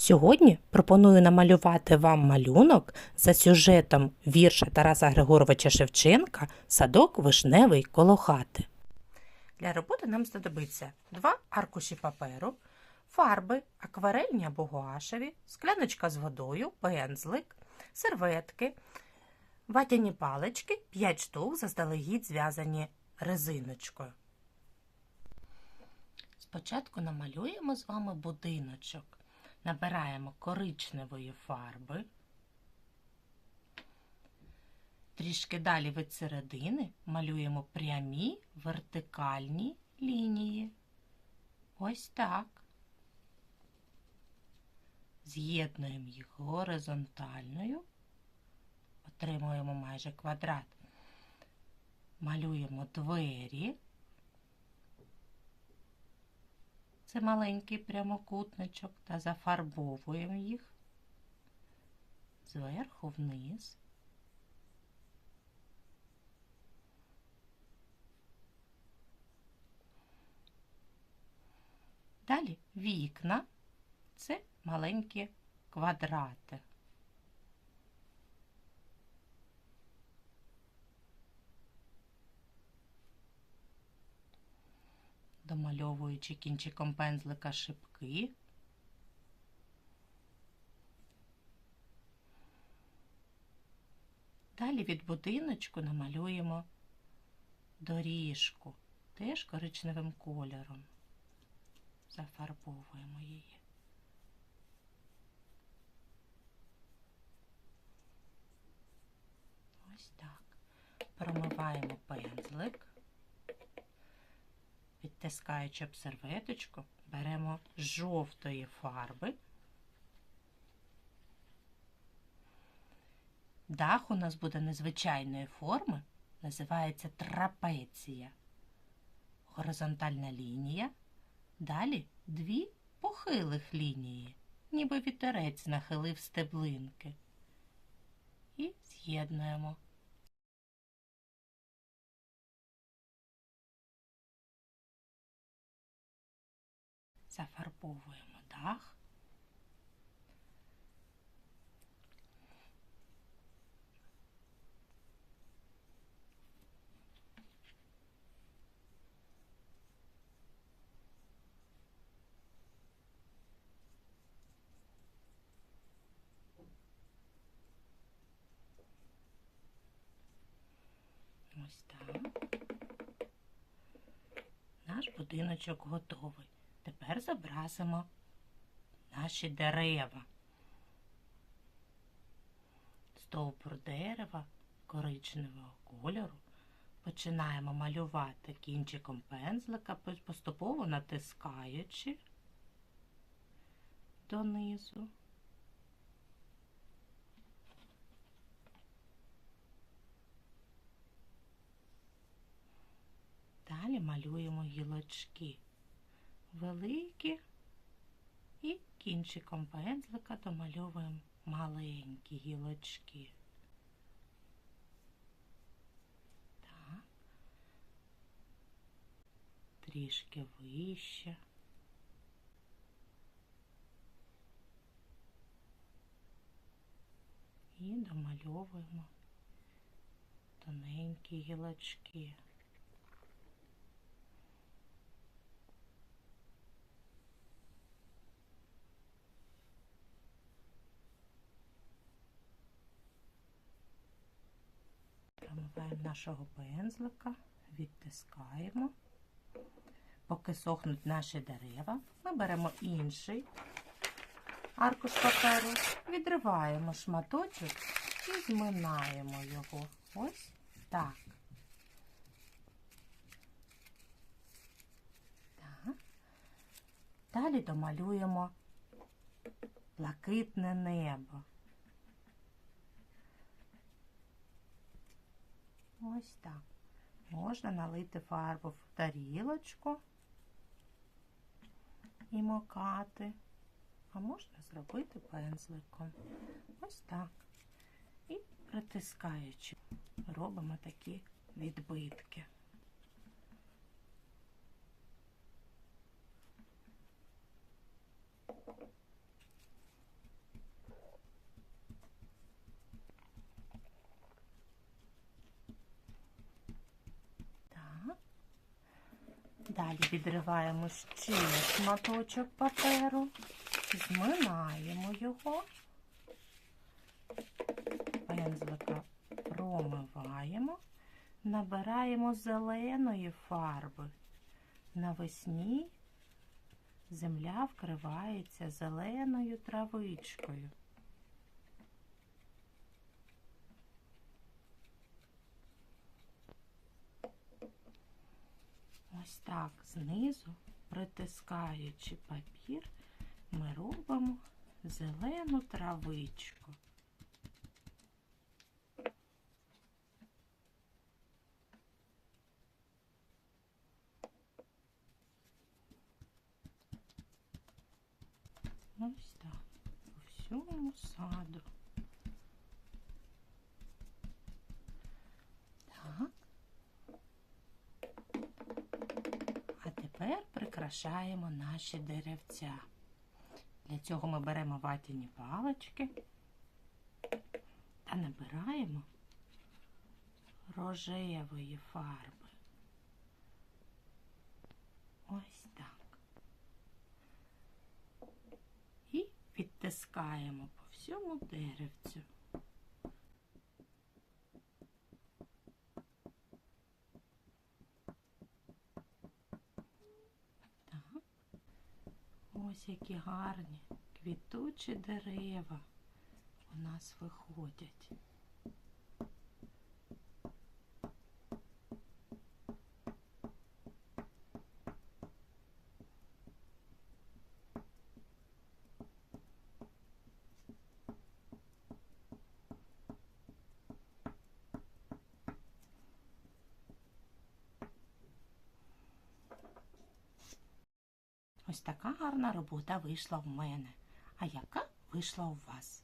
Сьогодні пропоную намалювати вам малюнок за сюжетом вірша Тараса Григоровича Шевченка Садок вишневий коло хати. Для роботи нам знадобиться два аркуші паперу, фарби, акварельні або гуашеві, скляночка з водою, пензлик, серветки, ватяні палички, 5 штук заздалегідь зв'язані резиночкою. Спочатку намалюємо з вами будиночок. Набираємо коричневої фарби. Трішки далі від середини малюємо прямі вертикальні лінії. Ось так. З'єднуємо їх горизонтальною. Отримуємо майже квадрат. Малюємо двері. Це маленький прямокутничок та зафарбовуємо їх зверху вниз. Далі вікна це маленькі квадрати. Домальовуючи кінчиком пензлика шипки. Далі від будиночку намалюємо доріжку, теж коричневим кольором. Зафарбовуємо її. Ось так. Промиваємо пензлик. Відтискаючи об серветочку, беремо жовтої фарби. Дах у нас буде незвичайної форми, називається трапеція. Горизонтальна лінія. Далі дві похилих лінії, ніби вітерець нахилив стеблинки. І з'єднуємо. Зафарбовуємо дах. Ось так. Наш будиночок готовий. Тепер зобразимо наші дерева. Стовбур дерева коричневого кольору. Починаємо малювати кінчиком пензлика, поступово натискаючи донизу. Далі малюємо гілочки великі і кінчиком пензлика домальовуємо маленькі гілочки. Так. Трішки вище. І домальовуємо тоненькі гілочки. Промиваємо нашого пензлика, відтискаємо. Поки сохнуть наші дерева, ми беремо інший аркуш паперу, відриваємо шматочок і зминаємо його. Ось так. Далі домалюємо блакитне небо. Ось так. Можна налити фарбу в тарілочку і мокати, а можна зробити пензликом. Ось так. І притискаючи, робимо такі відбитки. Далі відриваємо ще шматочок паперу, зминаємо його, пензлика промиваємо, набираємо зеленої фарби. Навесні земля вкривається зеленою травичкою. Ось так знизу, притискаючи папір, ми робимо зелену травичку. Ось так, по всьому саду. Так. А тепер прикрашаємо наші деревця. Для цього ми беремо ватяні палички та набираємо рожевої фарби. Ось так. І відтискаємо по всьому деревцю. Так. Ось які гарні квітучі дерева у нас виходять. Ось така гарна робота вийшла в мене. А яка вийшла у вас?